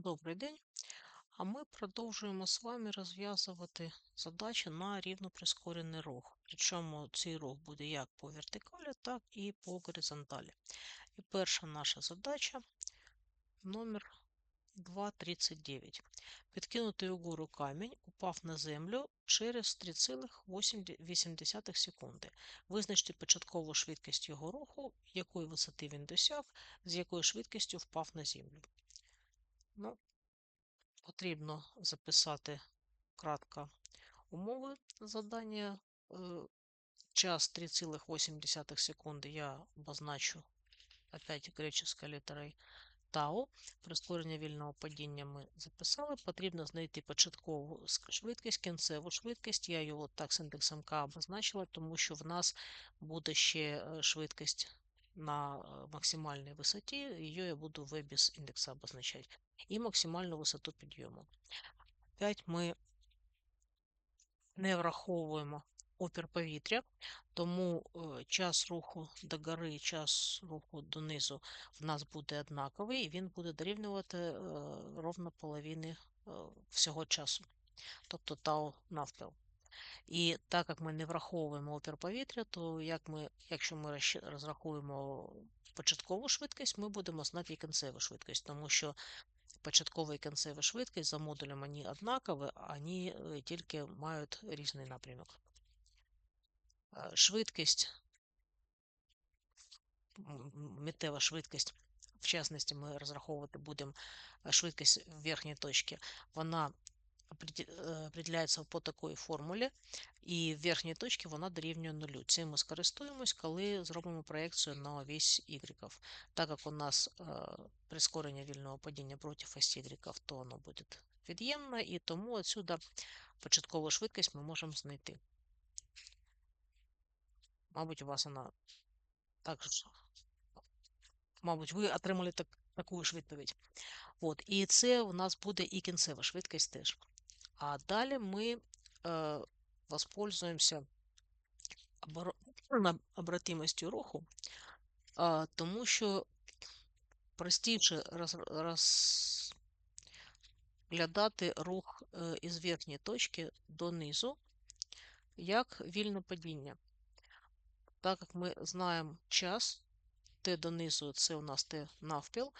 Добрий день. А ми продовжуємо з вами розв'язувати задачі на рівно прискорений рух. Причому цей рух буде як по вертикалі, так і по горизонталі. І перша наша задача номер 2.39. Підкинутий угору камінь упав на землю через 3,8 секунди. Визначте початкову швидкість його руху, якої висоти він досяг, з якою швидкістю впав на землю. Ну, потрібно записати кратко умови задання. Е, час 3,8 секунди я обозначу опять греческою літерою Тау. Прискорення вільного падіння ми записали. Потрібно знайти початкову швидкість, кінцеву швидкість. Я його так з індексом К обозначила, тому що в нас буде ще е, швидкість на е, максимальній висоті, її я буду в без індекса обозначати. І максимальну висоту підйому. Опять ми не враховуємо опір повітря, тому е, час руху до гори і час руху донизу в нас буде однаковий, і він буде дорівнювати е, ровно половини всього часу, тобто тау навпіл. І так як ми не враховуємо опір повітря, то як ми, якщо ми розрахуємо початкову швидкість, ми будемо знати і кінцеву швидкість, тому що початкова і кінцева швидкість за модулем вони однакові, вони тільки мають різний напрямок. Швидкість, миттєва швидкість, в частності ми розраховувати будемо швидкість в верхній точці, вона определяється по такій формулі, і в верхній точці вона дорівнює нулю. Цим ми скористуємось, коли зробимо проєкцію на весь Y. Так як у нас прискорення вільного падіння проти осі Y, то воно буде від'ємне, і тому отсюда початкову швидкість ми можемо знайти. Мабуть, у вас вона також, мабуть, ви отримали так, таку ж відповідь. От, І це у нас буде і кінцева швидкість теж. А далі ми е, воспользуємося обратимостю руху, тому що простіше роз, розглядати рух із верхньої точки донизу, як вільне падіння. Так як ми знаємо час, Т донизу це у нас Т навпіл,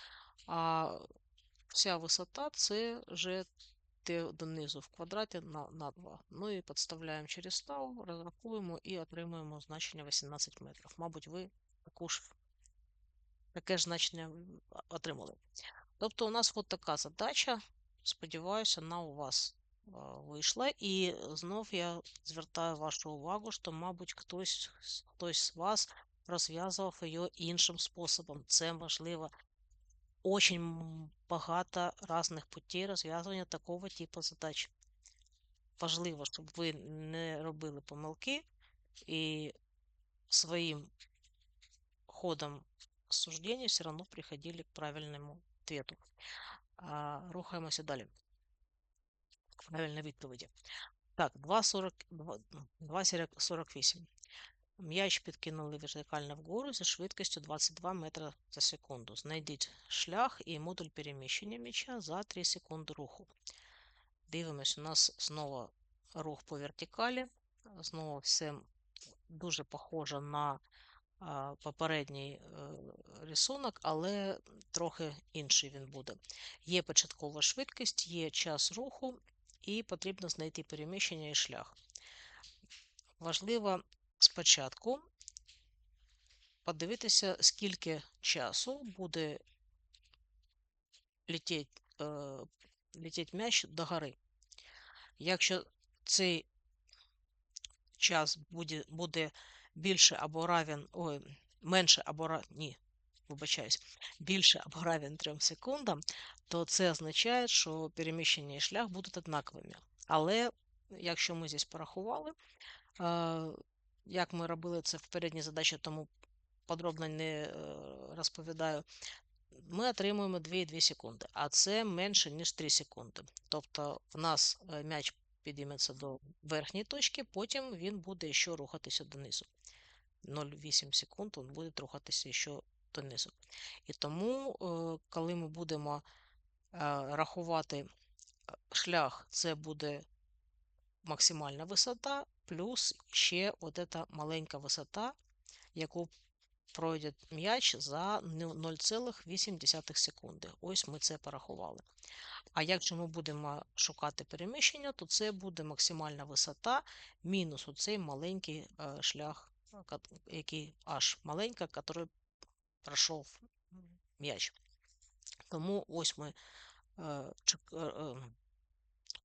а вся висота це вже Т донизу в квадраті на на 2. Ну і підставляємо через тау, розрахуємо і отримуємо значення 18 метрів. Мабуть, ви також таке ж значення отримали. Тобто, у нас от така задача. Сподіваюся, вона у вас вийшла. І знов я звертаю вашу увагу, що, мабуть, хтось, хтось з вас розв'язував її іншим способом. Це можливо очень багато різних путей розв'язування такого типу задач. Важливо, щоб ви не робили помилки і своїм ходом суждения все равно приходили к правильному ответу. Рухаємося далі. Правильна відповіді. Так, 2,48. М'яч підкинули вертикально вгору зі швидкістю 22 метри за секунду. Знайдіть шлях і модуль переміщення м'яча за 3 секунди руху. Дивимось, у нас знову рух по вертикалі. Знову все дуже похоже на попередній е, рисунок, але трохи інший він буде. Є початкова швидкість, є час руху, і потрібно знайти переміщення і шлях. Важливо спочатку подивитися, скільки часу буде летіти, е, летіти м'яч до гори. Якщо цей час буде буде більше або равен, ой, менше або ні, вибачаюсь, більше або равен 3 секундам, то це означає, що переміщення і шлях будуть однаковими. Але якщо ми здесь порахували, як ми робили це в передній задачі, тому подробно не е, розповідаю, ми отримуємо 2,2 секунди, а це менше, ніж 3 секунди. Тобто в нас е, м'яч підійметься до верхньої точки, потім він буде ще рухатися донизу. 0,8 секунд він буде рухатися ще донизу. І тому, е, коли ми будемо рахувати шлях це буде максимальна висота, плюс ще от ета маленька висота, яку пройде м'яч за 0,8 секунди. Ось ми це порахували. А якщо ми будемо шукати переміщення, то це буде максимальна висота мінус оцей маленький е, шлях, який аж маленька, який пройшов м'яч. Тому ось ми е, е,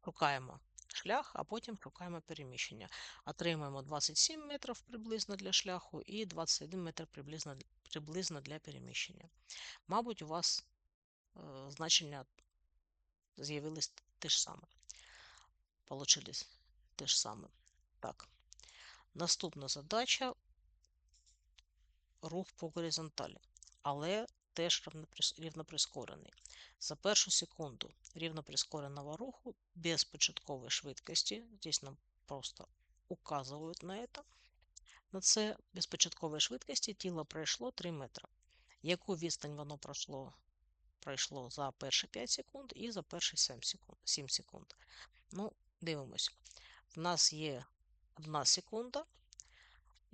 шукаємо шлях, а потім шукаємо переміщення. Отримаємо 27 метрів приблизно для шляху і 21 метр приблизно приблизно для переміщення. Мабуть, у вас е, значення з'явились те ж саме. Получились те ж саме. Так. Наступна задача рух по горизонталі, але теж рівноприскорений. За першу секунду рівноприскореного руху без початкової швидкості, здесь нам просто указують на это, на це без початкової швидкості тіло пройшло 3 метри. Яку відстань воно пройшло пройшло за перші 5 секунд і за перші 7 секунд. 7 секунд. Ну, дивимось. В нас є 1 секунда.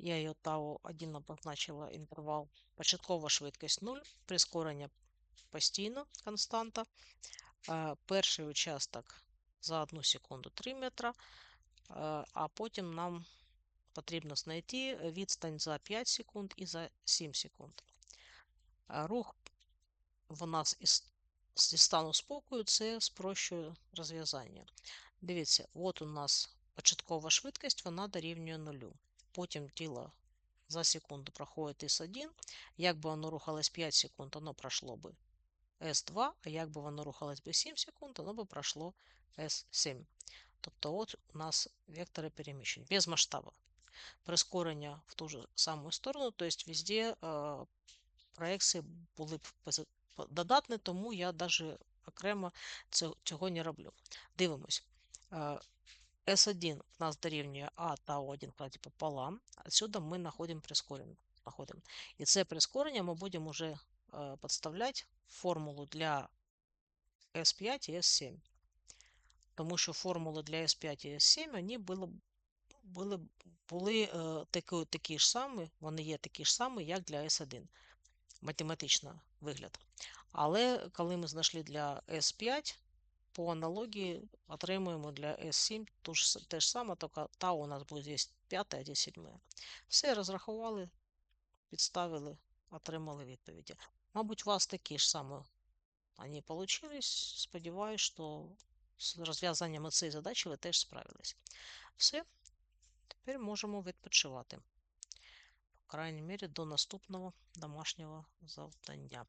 Я її тау 1 обозначила інтервал. Початкова швидкість 0, прискорення постійно, константа. Перший участок за 1 секунду 3 метра, а потім нам потрібно знайти відстань за 5 секунд і за 7 секунд. Рух в нас із, стану спокою це спрощує розв'язання. Дивіться, от у нас початкова швидкість, вона дорівнює нулю. Потім тіло за секунду проходить S1. Якби воно рухалось 5 секунд, воно пройшло би S2, а якби воно рухалось би 7 секунд, воно би пройшло S7. Тобто от у нас вектори переміщень без масштабу. Прискорення в ту ж саму сторону, тобто везде э, проекції були б додатне, тому я навіть окремо цього не роблю. Дивимось. S1 у нас дорівнює А та О1 кладі пополам. Отсюда ми знаходимо прискорення. Находимо. І це прискорення ми будемо вже підставляти формулу для S5 і S7. Тому що формули для S5 і S7 вони були були, були е, такі, такі ж самі, вони є такі ж самі, як для S1 математично вигляд. Але коли ми знайшли для S5, по аналогії отримуємо для S7 те ж саме, тільки та у нас буде здесь 5, а здесь 7. Все розрахували, підставили, отримали відповіді. Мабуть, у вас такі ж саме вони вийшли. Сподіваюсь, що з розв'язанням цієї задачі ви теж справились. Все, тепер можемо відпочивати По крайній мірі до наступного домашнього завдання.